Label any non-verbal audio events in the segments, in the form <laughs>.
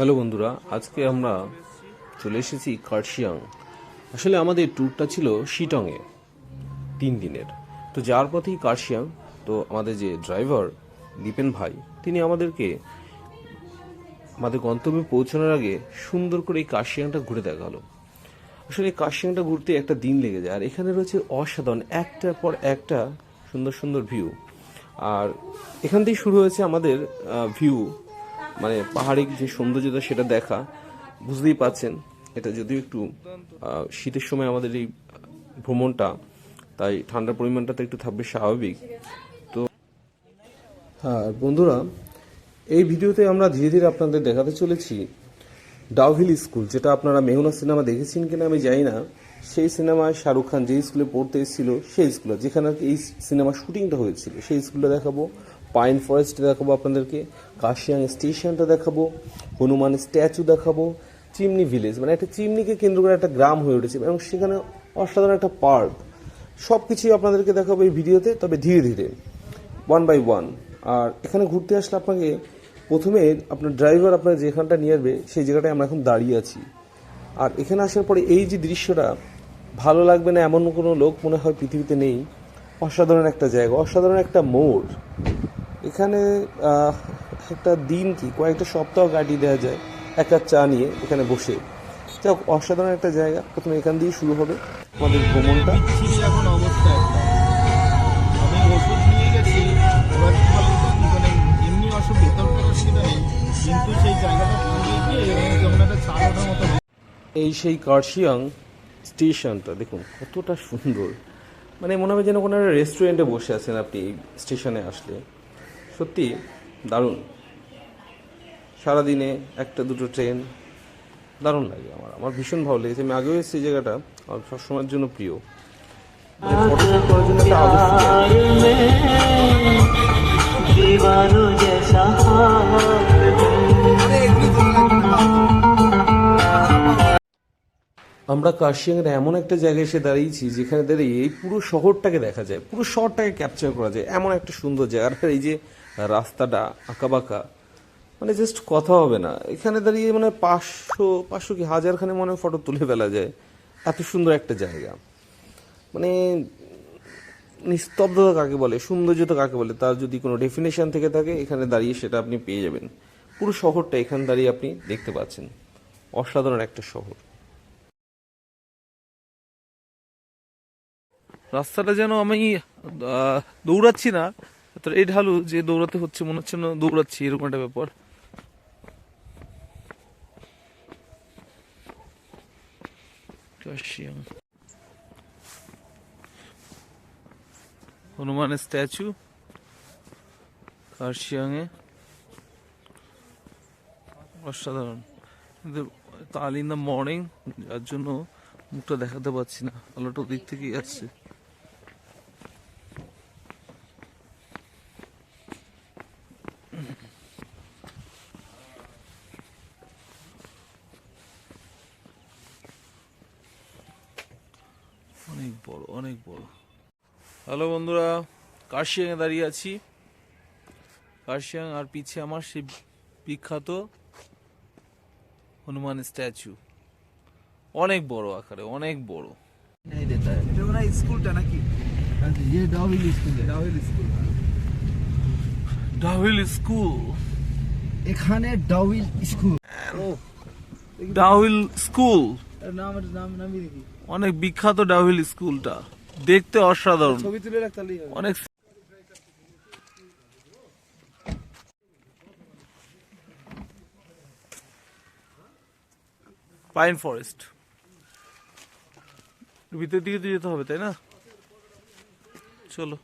Hello বন্ধুরা, আজকে আমরা চলে এসেছি কার্শিয়াং। আসলে আমাদের ট্যুরটা ছিল শিটংয়ে, তিন দিনের। তো যার পথেই কার্শিয়াং, তো আমাদের যে ড্রাইভার দীপেন ভাই, তিনি আমাদেরকে আমাদের গন্তব্যে পৌঁছানোর আগে সুন্দর করে এই কার্শিয়াংটা ঘুরে দেখাল। আসলে কার্শিয়াংটা ঘুরতে একটা দিন লেগে যায়, আর এখানে রয়েছে অসাধারণ একটার পর একটা সুন্দর সুন্দর ভিউ আর এখান থেকেই শুরু হয়েছে আমাদের ভিউ মানে পাহাড়ি যে সৌন্দর্যতা সেটা দেখা, বুঝতেই পাচ্ছেন এটা যদিও একটু শীতের সময় আমাদের এই ভ্রমণটা, তাই ঠান্ডার পরিমাণটা তো একটু থাকবে স্বাভাবিক। তো হ্যাঁ বন্ধুরা, এই ভিডিওতে আমরা ধীরে ধীরে আপনাদের দেখাতে চলেছি ডাউহিল স্কুল যেটা আপনারা মেহুনা সিনেমা দেখেছেন কিনা আমি জানি না। সেই সিনেমায় শাহরুখ খান যে স্কুলে পড়তে এসেছিল, সেই স্কুলে যেখানে এই সিনেমার শুটিংটা হয়েছিল, সেই স্কুলটা দেখাবো। পাইন ফরেস্টে দেখাবো আপনাদেরকে কাশিয়াং স্টেশনটা দেখাবো হনুমান স্ট্যাচু দেখাবো চিমনি ভিলেজ মানে একটা চিমনিকে কেন্দ্র করে একটা গ্রাম হয়ে উঠেছে এবং সেখানে অসাধারণ একটা পার্ক সব কিছুই আপনাদেরকে দেখাবো এই ভিডিওতে, তবে ধীরে ধীরে ওয়ান বাই ওয়ান আর এখানে ঘুরতে আসলে আপনাকে প্রথমে আপনার ড্রাইভার আপনার যেখানটা নিয়ে আসবে সেই জায়গাটায় আমরা এখন দাঁড়িয়ে আছি। আর এখানে আসার পরে এই যে দৃশ্যটা, ভালো লাগবে না এমন কোনো লোক মনে হয় পৃথিবীতে নেই। অসাধারণ একটা জায়গা, অসাধারণ একটা মোড়। এখানে একটা দিন কি কয়েকটা সপ্তাহ কাটিয়ে দেওয়া যায় এক কাপ চা নিয়ে এখানে বসে। যাই হোক, অসাধারণ একটা জায়গা। প্রথমে এখান দিয়েই শুরু হবে আমাদের ভ্রমণটা। এখন অবস্থা একটা। আমি ওষুধ নিয়ে গেছি এবার কি বলতো মানে এমনি অসুখ ভেতর করার অসুবিধা নেই কিন্তু সেই জায়গাটা পুড়িয়ে গিয়ে এরকম একটা ছাড় ওঠার মতো এই সেই কার্শিয়াং স্টেশনটা দেখুন কতটা সুন্দর। মানে মনে হবে যেন কোনো একটা রেস্টুরেন্টে বসে আছেন আপনি এই স্টেশনে আসলে। সত্যি দারুণ। সারাদিনে একটা, দুটো ট্রেন দারুণ লাগে আমার। আমার ভীষণ ভালো লেগেছে। আমি আগেও এসেছি জায়গাটা। আমার সবসময়ের জন্য প্রিয়। মানে আমরা কাশিয়াংয়ের এমন একটা জায়গায় এসে দাঁড়িয়েছি, যেখানে দাঁড়িয়ে এই পুরো শহরটাকে দেখা যায়, পুরো শহরটাকে ক্যাপচার করা যায়, এমন একটা সুন্দর জায়গা। আর এই যে রাস্তাটা, আঁকাবাঁকা মানে জাস্ট কথা হবে না। এখানে দাঁড়িয়ে মানে পাঁচশো পাঁচশো কি, হাজারখানে মনে ফটো তুলে ফেলা যায়। এত সুন্দর একটা জায়গা। মানে নিস্তব্ধতা কাকে বলে সৌন্দর্যতা কাকে বলে, তার যদি কোনো ডেফিনেশন থেকে থাকে, এখানে দাঁড়িয়ে সেটা আপনি পেয়ে যাবেন। পুরো শহরটা এখানে দাঁড়িয়ে আপনি দেখতে পাচ্ছেন। অসাধারণ একটা শহর। রাস্তাটা যেন আমি দৌড়াচ্ছি না তো এই ঢালু যে দৌড়াতে হচ্ছে, মনে হচ্ছে না দৌড়াচ্ছি, এরকম একটা ব্যাপার। হনুমানের স্ট্যাচু কার্শিয়াংয়ে অসাধারণ। কিন্তু ইন দ্য মর্নিং, যার জন্য মুখটা দেখাতে পাচ্ছি না, আলোটা দিক থেকেই আসছে অনেক বড় অনেক বড় হ্যালো বন্ধুরা কার্শিয়াংয়ে দাঁড়িয়ে আছি কার্শিয়াং আর পিছে আমার সেই বিখ্যাত হনুমান স্ট্যাচু অনেক বড় আকারে অনেক বড় এটা ওরা স্কুলটা নাকি ये डाविल स्कूल है डाविल स्कूल ডাউহিল স্কুল এখানে ডাউইল স্কুল ডাউহিল স্কুল এর নাম এর নাম নামই দেখি অনেক বিখ্যাত ডাউহিল স্কুলটা দেখতে অসাধারণ ছবি তুলে রাখ তাহলেই হবে অনেক পাইন ফরেস্ট। ভিতর দিকে তো যেতে হবে, তাই না? চলো।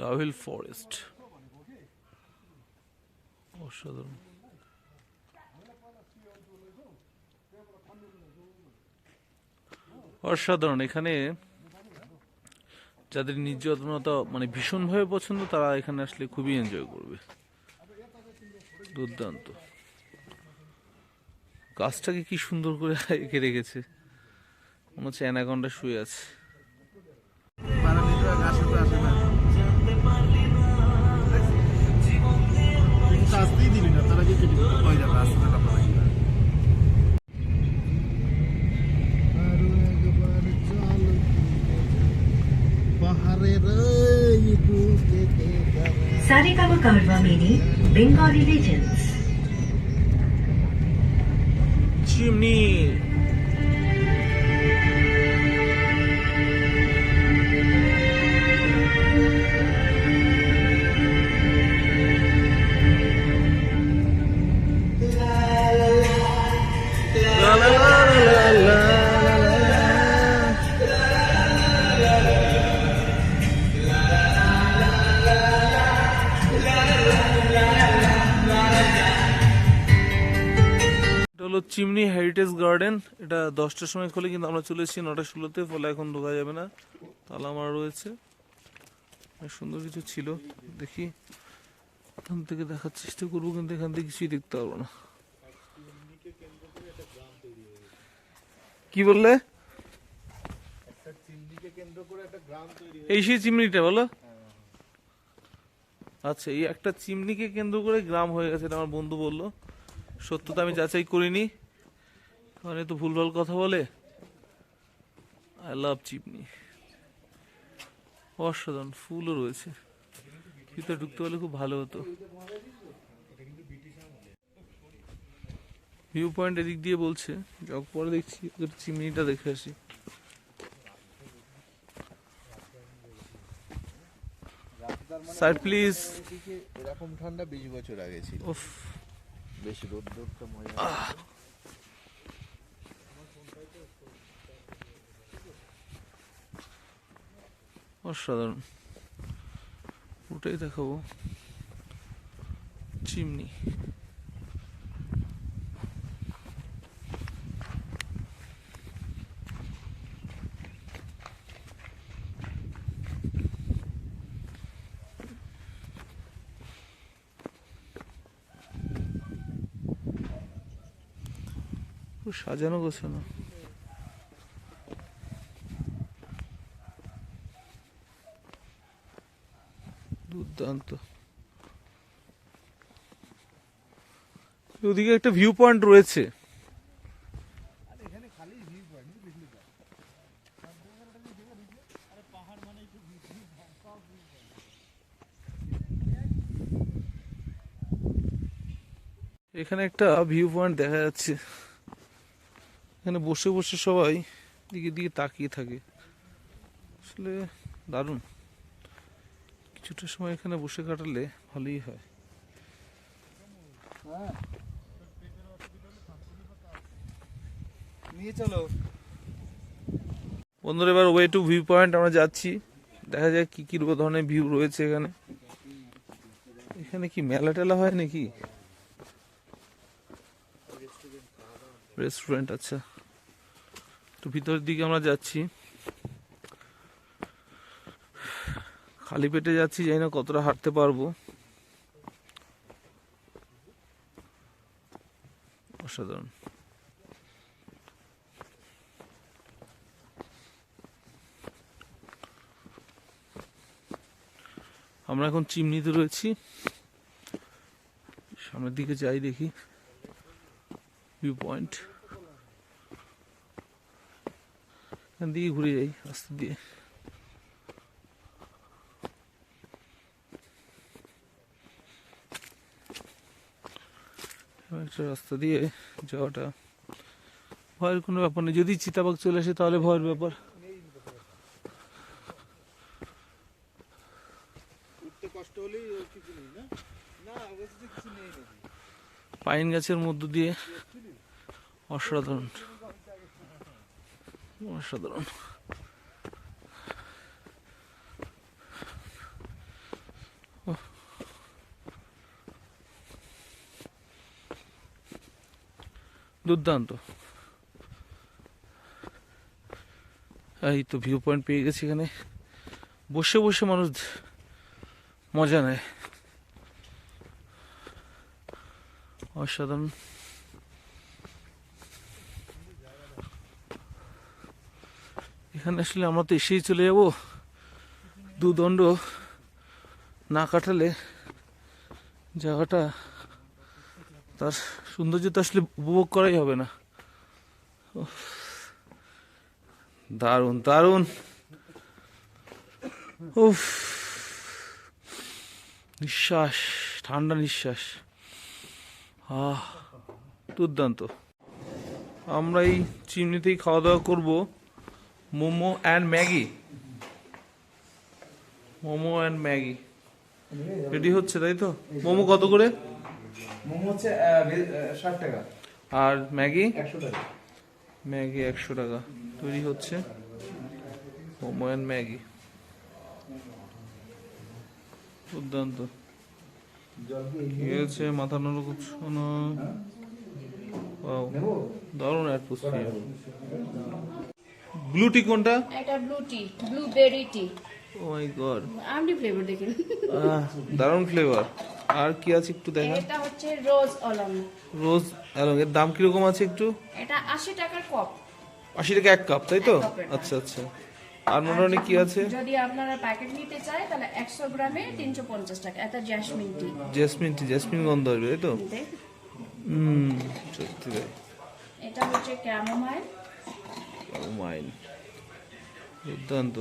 Dow Hill forest. অসাধারণ। অসাধারণ। এখানে যাদের নির্যাতনতা মানে ভীষণভাবে পছন্দ, তারা এখানে আসলে খুবই এনজয় করবে। দুর্দান্ত। গাছটাকে কি সুন্দর করে এঁকে রেখেছে। মনে হচ্ছে অ্যানাকন্ডা শুয়ে আছে। Bengali region. Chimney heritage garden এটা দশটার সময় খোলে, কিন্তু আমরা চলে এসেছি নটা ষোলোতে, ফলে এখন ঢোকা যাবে না। তালা মারা রয়েছে। সুন্দর কিছু ছিল। দেখি এখান থেকে দেখার চেষ্টা করব, কিন্তু এখান থেকে কিছুই দেখতে পারব না। কি বললে? এই সেই চিমনিটা, বলো। আচ্ছা এই একটা চিমনিকে কেন্দ্র করে গ্রাম হয়ে গেছে, এটা আমার বন্ধু বলল। সত্যতা আমি যাচাই করিনি। এ তো ভুলভাল কথা বলে? আই লাভ চিপনি অসাধারণ ফুলও রয়েছে। ভিতরে ঢুকতে পারলে খুব ভালো হতো। ভিউ পয়েন্ট এদিক দিয়ে বলছে জগ পরে দেখছি ওদের চিমনিটা দেখে আসি। স্যার প্লিজ এরকম ঠান্ডা বিশ বছর আগে ছিল। বেশি রোদ রোদটা মজা অসাধারণ। ওটাই দেখাবো। চিমনি। সাজানো গোছানো। দুর্দান্ত। ওদিকে একটা ভিউ পয়েন্ট রয়েছে। এখানে একটা ভিউ পয়েন্ট দেখা যাচ্ছে। এখানে বসে বসে সবাই দিকে দিকে তাকিয়ে থাকে। আসলে দারুণ। কিছুটা সময় এখানে বসে কাটালে ভালোই হয়। নিয়ে চলো। বন্ধুরা এবার ওয়ে টু ভিউ পয়েন্ট আমরা যাচ্ছি। দেখা যায় কি কি ধরনের ভিউ রয়েছে এখানে। এখানে কি মেলা টেলা হয় নাকি? রেস্টুরেন্ট আচ্ছা। তো ভিতরের দিকে আমরা যাচ্ছি। খালি পেটে যাচ্ছি, জানি না কতটা হাঁটতে পারব। অসাধারণ। আমরা এখন চিমনিতে রয়েছি। সামনের দিকে যাই দেখি। ভিউ পয়েন্ট এখান দিয়ে ঘুরে যাই, রাস্তা দিয়ে। একটা রাস্তা দিয়ে যাওয়াটা। ভয়ের কোনো ব্যাপার নেই। যদি চিতাবাঘ চলে আসে তাহলে ভয়ের ব্যাপার। পাইন গাছের মধ্য দিয়ে অসাধারণ। অসাধারণ। দুর্দান্ত। এই তো ভিউ পয়েন্ট পেয়ে গেছি এখানে। বসে বসে মানুষ মজা নেয়। অসাধারণ। এখানে আসলে আমরা তো এসেই চলে যাব। দুদণ্ড না কাটালে জায়গাটা তার সৌন্দর্য তো আসলে উপভোগ করাই হবে না। দারুণ দারুণ। উফ, নিঃশ্বাস, ঠান্ডা নিঃশ্বাস। আহ, দুর্দান্ত। আমরা এই চিমনিতেই খাওয়া দাওয়া করব momo and Maggi. Momo and Maggi. Ready হচ্ছে, তাই তো? মোমো কত করে? মোমো হচ্ছে ষাট টাকা। আর ম্যাগি? একশো টাকা। ম্যাগি একশো টাকা। তৈরি হচ্ছে মোমো অ্যান্ড ম্যাগি। দুর্দান্ত। হয়েছে মাথা নড়ো Wow, দারুণ অ্যাটমসফিয়ার ব্লু টি কোনটা? এটা blue tea blueberry tea oh my god flavour দেখেন দারুণ ফ্লেভার আর কি আছে একটু দেখা? এটা হচ্ছে রোজ অলম রোজ অ্যালং এর দাম কীরকম আছে একটু? এটা আশি টাকার কপ আশি টাকা এক কাপ তাই তো? আচ্ছা আচ্ছা। আর মোটামুটি কি আছে? যদি আপনারা প্যাকেট নিতে চায় তাহলে একশো গ্রামে তিনশো পঞ্চাশ টাকা। এটা jasmine tea jasmine tea jasmine গন্ধ আসবে তাই তো? হুম সত্যি তাই। এটা হচ্ছে ক্যামোমাইল মাইন দুর্দান্ত।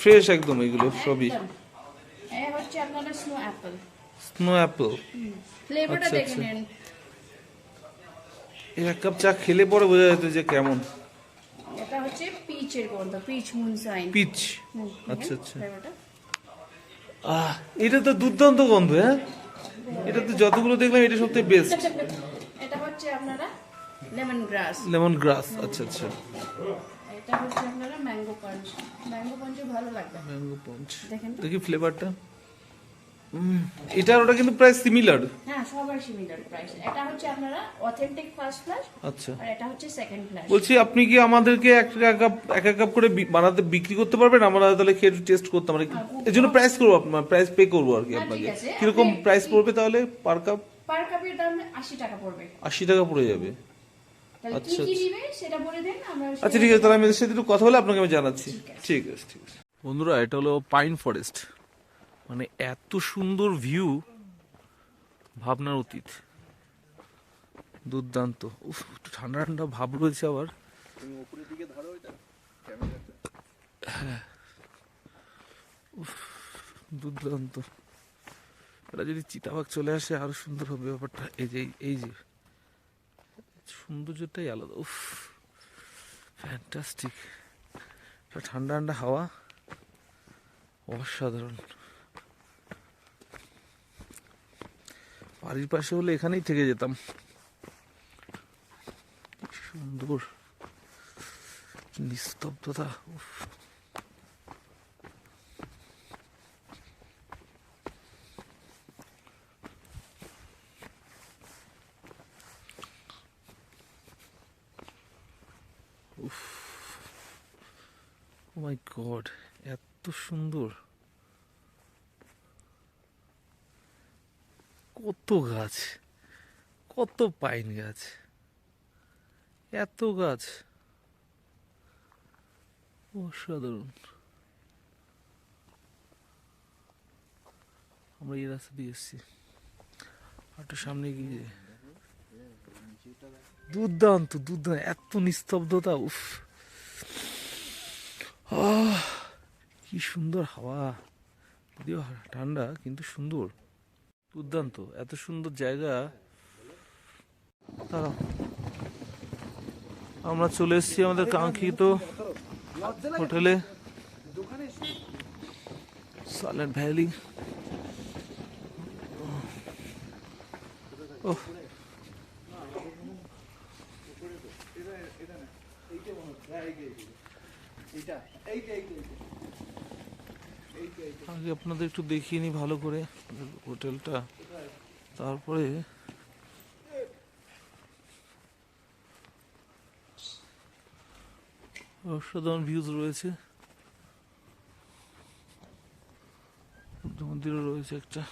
ফ্রেশ একদম এগুলো সবই। এ হচ্ছে আপনারা স্নো অ্যাপেল স্নো অ্যাপেল ফ্লেভারটা আচ্ছা, দেখে আচ্ছা। নিন। এক কাপ চা খেলে পরে বোঝা যেত যে কেমন। এটা হচ্ছে পিচের গন্ধ পিচ মুনসাইন পিচ আচ্ছা, আচ্ছা। আহ এটা তো দুর্দান্ত গন্ধ হ্যাঁ? এটা তো যতগুলো দেখলাম এটা সবথেকে বেস্ট <laughs> এটা হচ্ছে আপনারা লেমন গ্রাস লেমন গ্রাস আচ্ছা আচ্ছা। এটা হচ্ছে আপনারা ম্যাঙ্গো পাঞ্চ ম্যাঙ্গো পাঞ্চ ভালো লাগবে ম্যাঙ্গো পঞ্চ দেখেন দেখি ফ্লেভারটা এটার ওটা কিন্তু প্রায় সিমিলার হ্যাঁ সবার সিমিলার প্রাইস এটা হচ্ছে আপনারা অথেন্টিক ফার্স্ট ফ্লাশ আচ্ছা। আর এটা হচ্ছে সেকেন্ড ফ্লাশ বলছি আপনি কি আমাদেরকে এক এক কাপ এক এক কাপ করে বানাতে বিক্রি করতে পারবেন? আমরা তাহলে খেয়ে টেস্ট করতাম। মানে এর জন্য প্রাইস করব আপনার প্রাইস পে করব আর কি হ্যাঁ, আপনাকে। কীরকম প্রাইস পড়বে তাহলে? পার কাপ পার কাপের দাম আশি টাকা পড়বে। আশি টাকা পড়ে যাবে। আচ্ছা, আচ্ছা। নিবে? সেটা বলে দেন আমরা আচ্ছা ঠিক আছে তাহলে আমি এদের সাথে একটু কথা বলে আপনাকে আমি জানাচ্ছি। ঠিক আছে। ঠিক আছে বন্ধুরা এটা হলো পাইন ফরেস্ট। মানে এত সুন্দর ভিউ ভাবনার অতীত। দুর্দান্ত। উফ একটু ঠান্ডা ঠান্ডা ভাব রয়েছে আবার। হ্যাঁ। উফ, দুর্দান্ত। এটা যদি চিতাবাঘ চলে আসে আরও সুন্দর হবে ব্যাপারটা। এই যে এই যে। সৌন্দর্যটাই আলাদা, উফ ফ্যান্টাস্টিক ঠান্ডা ঠান্ডা হাওয়া, অসাধারণ। বাড়ির পাশে হলে এখানেই থেকে যেতাম। সুন্দর, নিস্তব্ধতা, উফ ও মাই গড, এত সুন্দর। কত গাছ, কত পাইন গাছ, এত গাছ। অসাধারণ। আমরা এই রাস্তা দিয়ে এসছি। একটু সামনে গিয়ে। দুর্দান্ত দুর্দান্ত, এত নিস্তব্ধতা, উফ। কি সুন্দর হাওয়া। যদিও ঠান্ডা, কিন্তু সুন্দর। দুর্দান্ত, এত সুন্দর জায়গা। আমরা চলে এসেছি আমাদের কাঙ্ক্ষিত হোটেলে। সাইলেন্ট ভ্যালি ও এইটা এইটা এইটা আগে আপনাদের একটু দেখিয়ে নি ভালো করে হোটেলটা। তারপরে অসাধারণ ভিউজ রয়েছে। মন্দিরও রয়েছে একটা।